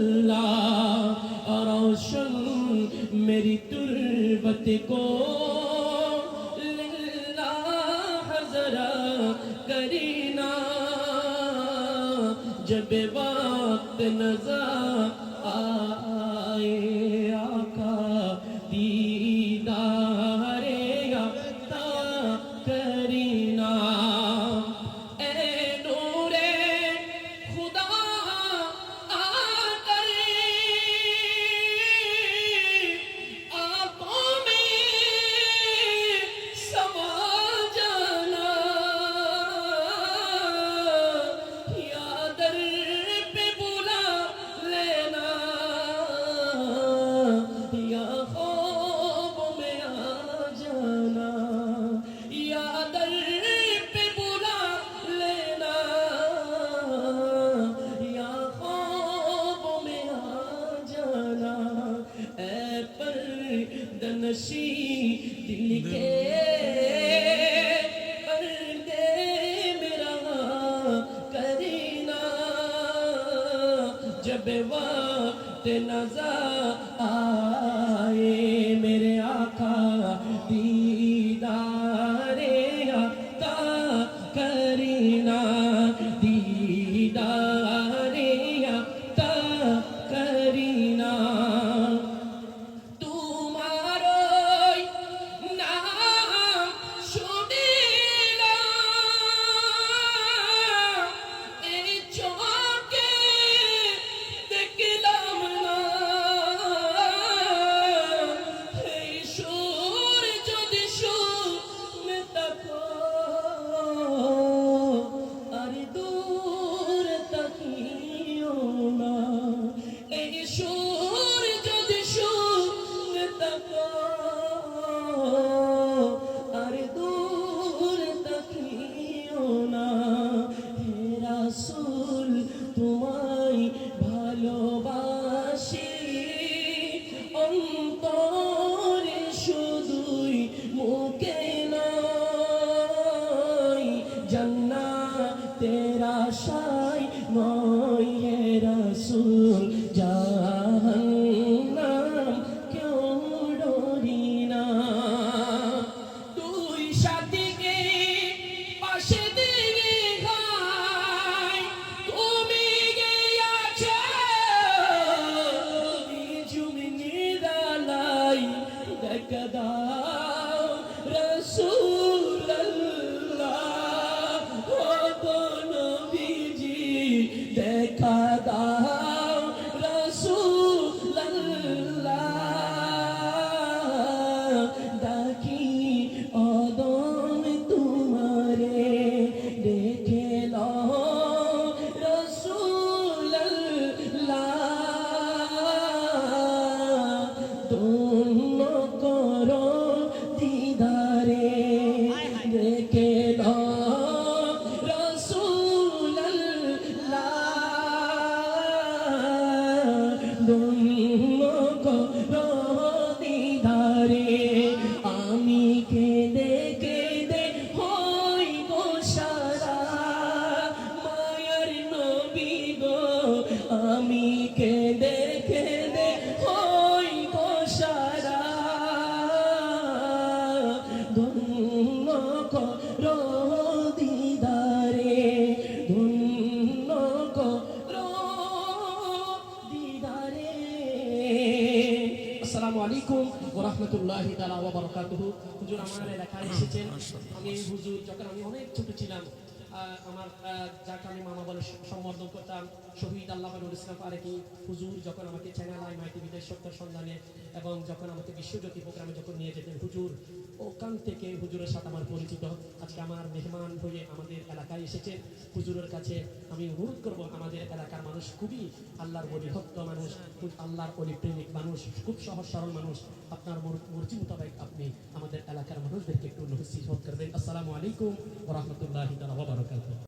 اللہ روشن میری تربت کو۔ جب وقت نظر آئے آقا دیدار یا जब वक्त नजर आए show. আলাইকুম ওয়া রাহমাতুল্লাহি তাআলা ওয়া বারাকাতুহু। হুজুর আমার এলাকায় এসেছেন। আমি হুজুর, যখন আমি অনেক ছোট ছিলাম আমার যাকে আমি মামা বলে স- সম্বোধন করতাম, শহীদ আল্লাহ নুর ইসলাম ফারেকি হুজুর যখন আমাকে চ্যানেলায় মাইতি বিদেশ সত্য সন্ধানে, এবং যখন আমাকে বিশ্বজ্যোতি প্রোগ্রামে যখন নিয়ে যেতেন, হুজুর, ওখান থেকে হুজুরের সাথে আমার পরিচিত। আজকে আমার মেহমান হয়ে আমাদের এলাকায় এসেছে। হুজুরের কাছে আমি অনুরোধ করব, আমাদের এলাকার মানুষ খুবই আল্লাহর বলি ভক্ত মানুষ, খুব আল্লাহর বলি প্রেমিক মানুষ, খুব সহজ সরল মানুষ। আপনার মর- মর্জি মোতাবেক আপনি আমাদের এলাকার মানুষদেরকে একটু নসিহত করবেন আসসালামু আলাইকুম রাহমাতুল্লাহি তাআলা ওয়া বারাকাতুহু